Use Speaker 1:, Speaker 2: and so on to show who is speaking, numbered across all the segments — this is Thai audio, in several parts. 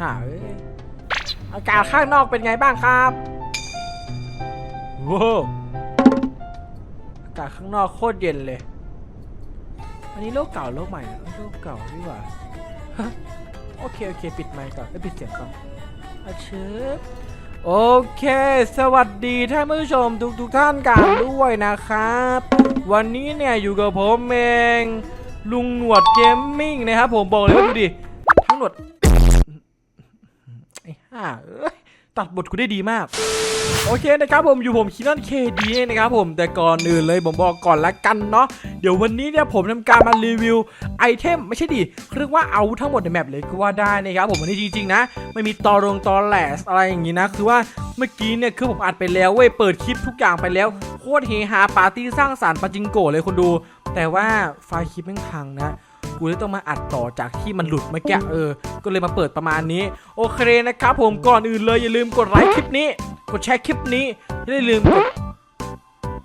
Speaker 1: หาเอ้ยอากาศข้างนอกเป็นไงบ้างครับว้าวอากาศข้างนอกโคตรเย็นเลย อันนี้โลกเก่าโลกใหม่นะโลกเก่าดีกว่าฮะโอเคโอเค ปิดไมค์ก่อนแล้วปิดเสียงก่อนอาเชิบโอเค สวัสดีท่านผู้ชมทุกทุกๆท่านกันด้วยนะครับ วันนี้เนี่ยอยู่กับผมเอง ลุงหนวดเกมมิ่งนะครับผมบอกเลยว่าดูดิ ทั้งหนวด ไอ้ห่าเอ้ยตัดบทกูได้ดีมาก โอเคนะครับผมอยู่ผมคินอนเคดีนะครับผมแต่ก่อนอื่นเลยผมบอกก่อนละกันเนาะเดี๋ยววันนี้เนี่ยผมทำการมารีวิวไอเทมไม่ใช่ดิเรียกว่าเอาทั้งหมดในแมปเลยก็ว่าได้นะครับผมวันนี้จริงๆนะ ไม่มีตอรงตอแหลสอะไรอย่างงี้นะ คือว่าเมื่อกี้เนี่ยคือผมอัดไปแล้วเว้ยเปิดคลิปทุกอย่างไปแล้วโคตรเฮฮาปาร์ตี้สร้างสรรค์ปาจิงโกะเลยคนดู แต่ว่าไฟล์คลิปแม่งพังนะ กูเลยต้องมาอัดต่อจากที่มันหลุดเมื่อกี้เออ ก็เลยมาเปิดประมาณนี้ โอเคนะครับผมก่อนอื่นเลยอย่าลืมกดไลค์คลิปนี้ กดแชร์คลิปนี้อย่าลืมกด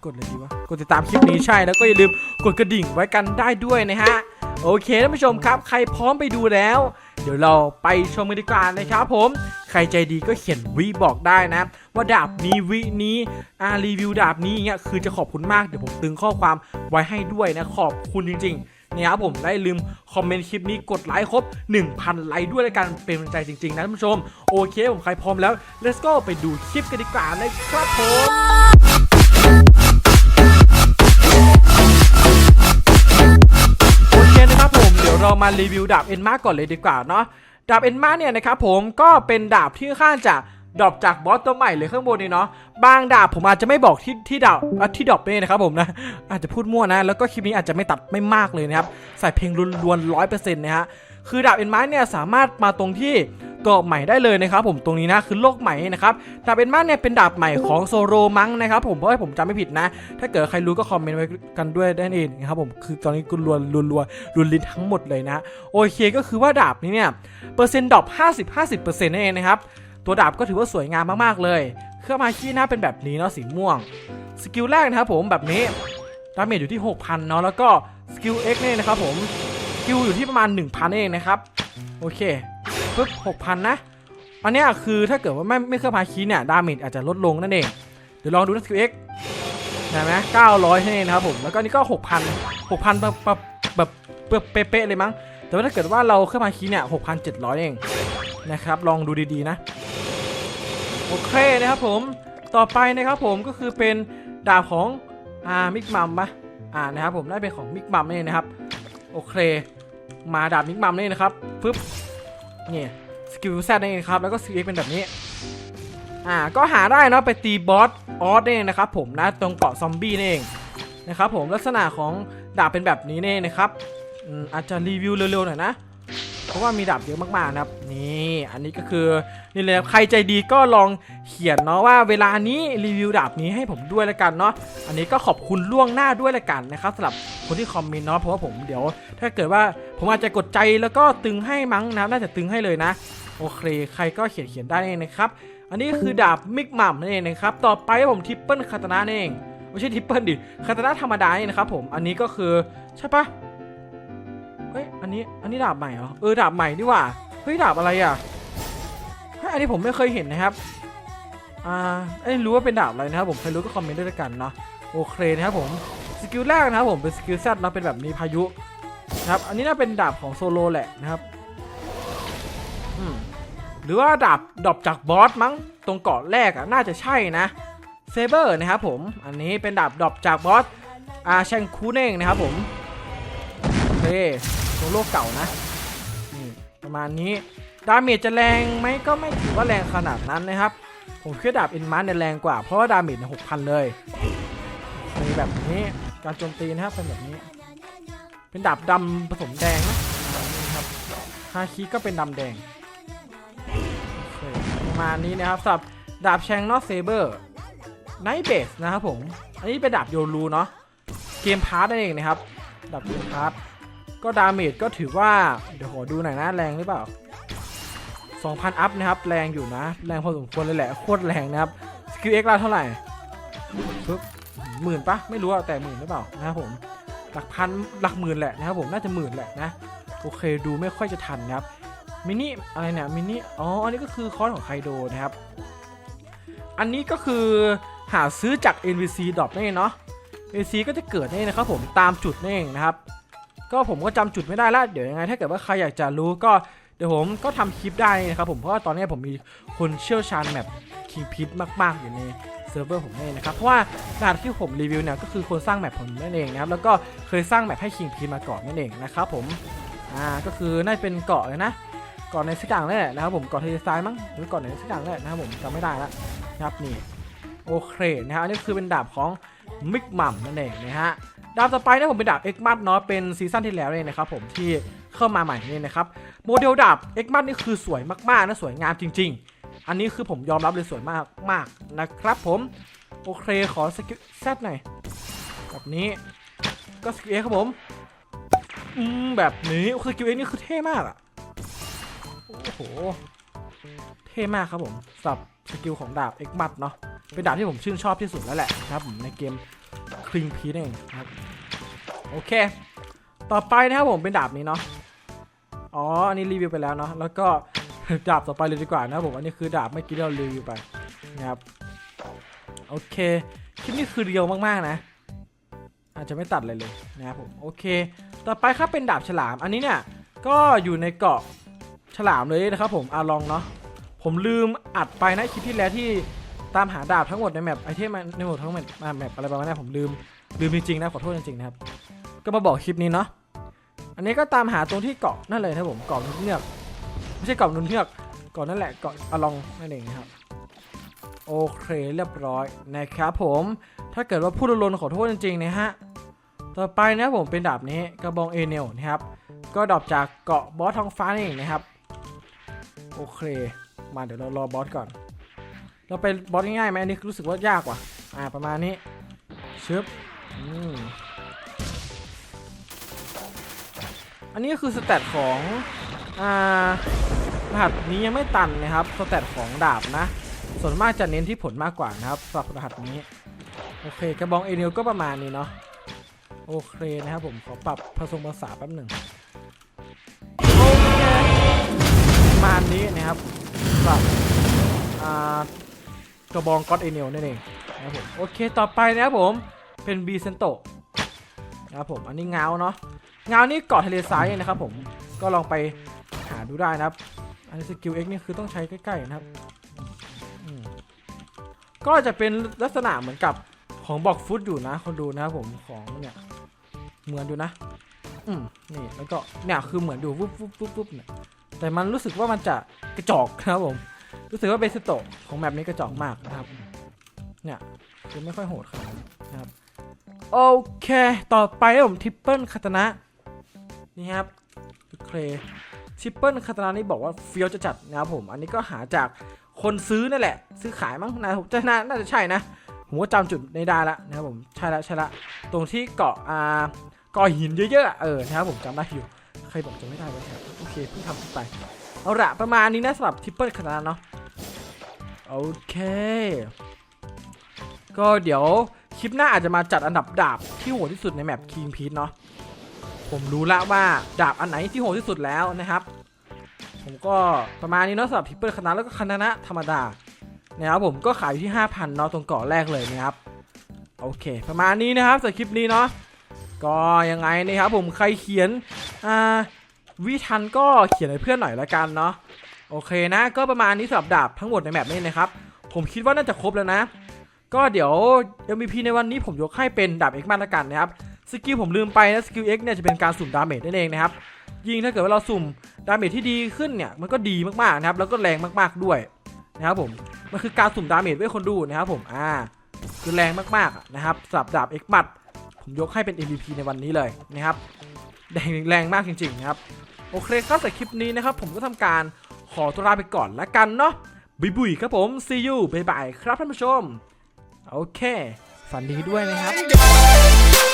Speaker 1: กดอะไรดีวะกดติดตามคลิปนี้ใช่แล้วก็อย่าลืมกดกระดิ่งไว้กันได้ด้วยนะฮะโอเคท่านผู้ชมครับ ใครพร้อมไปดูแล้ว เดี๋ยวเราไปชมกันดีกว่านะครับผม ใครใจดีก็เขียนวิบอกได้นะ ว่าดาบนี้วินี้อารีวิวดาบนี้เงี้ยคือจะขอบคุณมากเดี๋ยวผมตึงข้อความไว้ให้ด้วยนะขอบคุณจริง ๆ เนี่ยครับผมได้ลืมคอมเมนต์คลิปนี้กดไลค์ครบ 1,000 ไลค์ด้วยแล้วกันเป็นกำลังใจจริง ๆ นะท่านผู้ชม โอเคผมใครพร้อมแล้ว let's go ไปดูคลิปกันดีกว่านครับผมโอเคนะครับผมเดี๋ยวเรามารีวิวดาบเอ็นมาก่อนเลยดีกว่าเนาะดาบเอ็นมาเนี่ยนะครับผมก็เป็นดาบที่ค่อนข้างจะ ดรอปจากบอสตัวใหม่เลยข้างบนนี่เนาะบางดาบผมอาจจะไม่บอกที่ที่ดาบที่ดรอปนี่นะครับผมนะอาจจะพูดมั่วนะ แล้วก็คลิปนี้อาจจะไม่ตัดไม่มากเลยนะครับใส่เพลงล้วนๆร้อยเปอร์เซ็นต์นะฮะคือดาบเอ็นไมาเนี่ยสามารถมาตรงที่ตัวใหม่ได้เลยนะครับผมตรงนี้นะคือโลกใหม่นะครับดาบเอ็นไมาเนี่ยเป็นดาบใหม่ของโซโรมั้งนะครับผมเพราะว่าผมจำไม่ผิดนะ ถ้าเกิดใครรู้ก็คอมเมนต์ไว้กันด้วยได้เองนะครับผมคือตอนนี้กูรวนรวนรวนรวนลิ้นทั้งหมดเลยนะโอเคก็คือว่าดาบนี้เนี่ยเปอร์เซ็นต์ดรอป50 50เปอร์เซ็นต์นั่นเองนะครับ ตัวดาบก็ถือว่าสวยงามมากๆเลยเครื่องมาคีหน้าเป็นแบบนี้เนาะสีม่วง สกิลแรกนะครับผมแบบนี้ดาเมจอยู่ที่ 6,000เนาะแล้วก็สกิล X เนี่ยนะครับผมสกิลอยู่ที่ประมาณ 1,000 เองนะครับ โอเคปึ๊บ6,000 นะ อันนี้คือถ้าเกิดว่าไม่ไม่เครื่องพาคีเนี่ยดาเมจอาจจะลดลงนั่นเอง เดี๋ยวลองดูนะสกิล X เห็นไหม900นั่นเองนะครับผมแล้วก็นี่ก็ 6,000 6,000แบบแบบแบบแบบเป๊ะๆเลยมั้ง แต่ว่าถ้าเกิดว่าเราเครื่องพาคีเนี่ย6,700 เองนะครับลองดูดีๆนะ โอเคนะครับผมต่อไปนะครับผมก็คือเป็นดาบของอ่ามิกมัมปะอ่านะครับผมได้เป็นของมิกมัมนี่นะครับโอเค มาดาบมิกมัมนี่นะครับปึ๊บนี่สกิลแซดนี่นะครับแล้วก็สกิลเป็นแบบนี้อ่าก็หาได้เนาะไปตีบอสออสนี่นะครับผมนะตรงเกาะซอมบี้นี่เองนะครับผมลักษณะของดาบเป็นแบบนี้นี่นะครับอาจจะรีวิวเร็วๆหน่อยนะ เพราะว่ามีดาบเยอะมากๆนะครับ นี่อันนี้ก็คือนี่เลยใครใจดีก็ลองเขียนเนาะว่าเวลานี้รีวิวดาบนี้ให้ผมด้วยละกันเนาะอันนี้ก็ขอบคุณล่วงหน้าด้วยละกันนะครับสำหรับคนที่คอมเมนต์เนาะเพราะว่าผมเดี๋ยว ถ้าเกิดว่าผมอาจจะกดใจแล้วก็ตึงให้มั้งนะน่าจะตึงให้เลยนะโอเค ใครก็เขียนเขียนได้เองนะครับ อันนี้คือดาบมิกมัมนั่นเองนะครับ ต่อไปผมทิปเปิลคาตานะนั่นเอง ไม่ใช่ทิปเปิลดิ คาตานะธรรมดานี่นะครับผม อันนี้ก็คือใช่ปะ เฮ้ย อันนี้ อันนี้ดาบใหม่เหรอ เออ ดาบใหม่นี่ว่า เฮ้ย ดาบอะไรอะเฮ้ยอันนี้ผมไม่เคยเห็นนะครับ อ่าเอ้ยรู้ว่าเป็นดาบอะไรนะครับผม ใครรู้ก็คอมเมนต์ด้วยกันเนาะ โอเคนะครับผม สกิลแรกนะครับผม เป็นสกิลแซดนะเป็นแบบนี้พายุนะครับ อันนี้น่าเป็นดาบของโซโลแหละนะครับอืมหรือว่าดาบดรอปจากบอสมั้ง ตรงเกาะแรกอะ น่าจะใช่นะ เซเบอร์นะครับผม อันนี้เป็นดาบดรอปจากบอสอาแชงคูเน่งนะครับผม โอเคตัวโลกเก่านะนี่ประมาณนี้ ดาเมจจะแรงไหมก็ไม่ถือว่าแรงขนาดนั้นนะครับ ผมคิดดาบเอ็นมาร์เนี่ยแรงกว่า เพราะว่าดาเมจเนี่ยหกพันเลยมีแบบนี้การโจมตีนะครับเป็นแบบนี้ เป็นดาบดำผสมแดงนี่ครับฮาคิก็เป็นดำแดงประมาณนี้นะครับสำหรับดาบแชงนอตเซเบอร์ไนท์เบสนะครับผม อันนี้เป็นดาบโยรูเนาะเกมพาร์ตนั่นเองนะครับดาบเกมพาร์ต ก็ดาเมจก็ถือว่า เดี๋ยวขอดูหน่อยนะแรงหรือเปล่า 2,000 อัพนะครับ แรงอยู่นะ แรงพอสมควรเลยแหละ โคตรแรงนะครับสกิลเอ็กซ์เราเท่าไหร่ปึ๊บหมื่นปะไม่รู้อะแต่หมื่นหรือเปล่านะครับผม หลักพันหลักหมื่นแหละนะครับผมน่าจะหมื่นแหละนะ โอเคดูไม่ค่อยจะทันนะครับมินิอะไรเนี่ยมินิอ๋ออันนี้ก็คือคอร์สของไคโดนะครับ อันนี้ก็คือหาซื้อจาก NVC ดรอปนั่นเองเนาะ NVC ก็จะเกิดนี่นะครับผมตามจุดนั่เองนะครับ ก็ผมก็จำจุดไม่ได้แล้วเดี๋ยวยังไงถ้าเกิดว่าใครอยากจะรู้ก็เดี๋ยวผมก็ทำคลิปได้นะครับผมเพราะว่าตอนนี้ผมมีคนเชี่ยวชาญแมปคิงพิทมากๆอยู่ในเซิร์ฟเวอร์ผมเองนะครับ เพราะว่าด่านที่ผมรีวิวเนี่ยก็คือคนสร้างแมปผมนั่นเองนะครับ แล้วก็เคยสร้างแมปให้คิงพิทมาก่อนนั่นเองนะครับผม อ่า ก็คือน่าจะเป็นเกาะเลยนะ เกาะในสักอย่างนั่นแหละนะครับผมเกาะทะเลทรายมั้ง หรือเกาะไหนสักอย่างนั่นแหละนะครับผมจำไม่ได้ละนะครับนี่ โอเคนะครับ อันนี้คือเป็นดาบของมิกมัมนั่นเองนะฮะ ดาบต่อไปนะผมเป็นดาบเอ็กมัดเนาะเป็นซีซั่นที่แล้วเนี่ยนะครับผมที่เข้ามาใหม่นี่นะครับโมเดลดาบเอ็กมัดนี่คือสวยมากๆนะสวยงามจริง ๆ อันนี้คือผมยอมรับเลยสวยมากมากนะครับผมโอเคขอสกิลแซดหน่อยแบบนี้ก็สกิลเอครับผมอืมแบบนี้สกิลเอนี่คือเท่มากอะโอ้โหเท่มากครับผมสับสกิลของดาบเอ็กมัดเนาะเป็นดาบที่ผมชื่นชอบที่สุดแล้วแหละนะครับผมในเกม คลิงพีนเองครับโอเค ต่อไปนะครับผมเป็นดาบนี้เนาะอ๋ออันนี้รีวิวไปแล้วเนาะแล้วก็ดาบต่อไปเลยดีกว่านะครับผมอันนี้คือดาบเมื่อกี้เรารีวิวไปนะครับโอเคคลิปนี้คือเรียวมากๆนะ อาจจะไม่ตัดเลยเลยนะครับผมโอเค ต่อไปครับเป็นดาบฉลาม อันนี้เนี่ยก็อยู่ในเกาะฉลามเลยนะครับผมอาลองเนาะผมลืมอัดไปนะคลิปที่แล้วที่ ตามหาดาบทั้งหมดในแมปไอเทมในหมดทั้งแมปมาแมปอะไรประมาณนี้ผมลืมลืมจริงๆนะขอโทษจริงๆนะครับ ก็มาบอกคลิปนี้เนาะอันนี้ก็ตามหาตรงที่เกาะนั่นเลยนะครับผมเกาะนุ่นเนือกไม่ใช่เกาะนุ่นเนือกเกาะนั่นแหละเกาะอาลองนั่นเองนะครับโอเคเรียบร้อยนะครับผมถ้าเกิดว่าพูดลนๆขอโทษจริงๆนะฮะต่อไปนะผมเป็นดาบนี้กระบองเอเนลนะครับ ก็ดรอปจากเกาะบอสทองฟ้านี่เองนะครับ โอเค มาเดี๋ยวเรารอบอสก่อน เราไปบอสง่ายๆไหมอันนี้รู้สึกว่ายากว่ะอ่าประมาณนี้ชึบอืมอันนี้ก็คือสเตตของอ่ารหัสนี้ยังไม่ตันนะครับสเตตของดาบนะ ส่วนมากจะเน้นที่ผลมากกว่านะครับสำหรับรหัสนี้โอเคกระบองเอเนลก็ประมาณนี้เนาะโอเคนะครับผมขอปรับผสมภาษาแป๊บหนึ่งประมาณนี้นะครับสำหรับอ่า กระบองก็อดเอเนลนั่นเองนะครับผมโอเคต่อไปนะครับผมเป็นบีเซนโตนะครับผมอันนี้เงาเนาะเงานี่เกาะทะเลทรายนะครับผมก็ลองไปหาดูได้นะครับ อันนี้สกิลเอ็กนี่คือต้องใช้ใกล้ๆนะครับ ก็จะเป็นลักษณะเหมือนกับของบอกฟุตอยู่นะคนดูนะครับผมของเนี่ยเหมือนดูนะ อืมนี่แล้วก็เนี่ยคือเหมือนดูวุบวุบวุบวุบเนี่ยแต่มันรู้สึกว่ามันจะกระจอกนะครับผม รู้สึกว่าเบสโตะของแบบนี้กระจอกมากนะครับ เนี่ยคือไม่ค่อยโหดขนาดนั้นะครับ โอเค ต่อไปผมทิปเปิลคาตนะนี่ครับเคลทิปเปิลคาตนะนี่บอกว่าเฟี้ยวจะจัดนะครับผม อันนี้ก็หาจากคนซื้อนั่นแหละ ซื้อขายมั้งนะผมจะน่าจะใช่นะผมก็จำจุดไม่ได้ละนะครับผมใช่ละใช่ละตรงที่เกาะอ่าก่อหินเยอะๆอะเออนะครับผมจำได้อยู่ใครบอกจำไม่ได้วะครับโอเคเพิ่งทำไปเอาละประมาณนี้นะสำหรับทิปเปิลคาตานะเนาะ โอเค ก็เดี๋ยวคลิปหน้าอาจจะมาจัดอันดับดาบที่โหดที่สุดในแมปคิงพีทเนาะผมรู้ละว่าดาบอันไหนที่โหดที่สุดแล้วนะครับ ผมก็ประมาณนี้เนาะสำหรับทิปเปิลคาตานะแล้วก็คาตานะธรรมดานะครับผมก็ขายอยู่ที่ 5,000เนาะตรงเกาะแรกเลยนะครับ โอเค ประมาณนี้นะครับสำหรับคลิปนี้เนาะก็ยังไงนะครับผมใครเขียนอ่าวิทันก็เขียนให้เพื่อนหน่อยละกันเนาะ โอเคนะ ก็ประมาณนี้สำหรับดาบทั้งหมดในแมปนี้นะครับ ผมคิดว่าน่าจะครบแล้วนะ ก็เดี๋ยว MVP ในวันนี้ผมยกให้เป็นดาบ X มาละกันนะครับ สกิลผมลืมไปนะสกิล X เนี่ยจะเป็นการสุ่มดาเมจนั่นเองนะครับ ยิงถ้าเกิดว่าเราสุ่มดาเมจที่ดีขึ้นเนี่ยมันก็ดีมากๆนะครับ แล้วก็แรงมากๆด้วยนะครับผม มันคือการสุ่มดาเมจไว้คนดูนะครับผม อ่า คือแรงมากๆนะครับสำหรับดาบ X มัดผมยกให้เป็น MVP ในวันนี้เลยนะครับ แรงแรงมากจริงๆนะครับ โอเคครับแต่คลิปนี้นะครับผมก็ทำการ ขอตัวลาไปก่อนละกันเนาะบุยบุยครับผม see you บายบายครับท่านผู้ชม โอเค ฝันดีด้วยนะครับ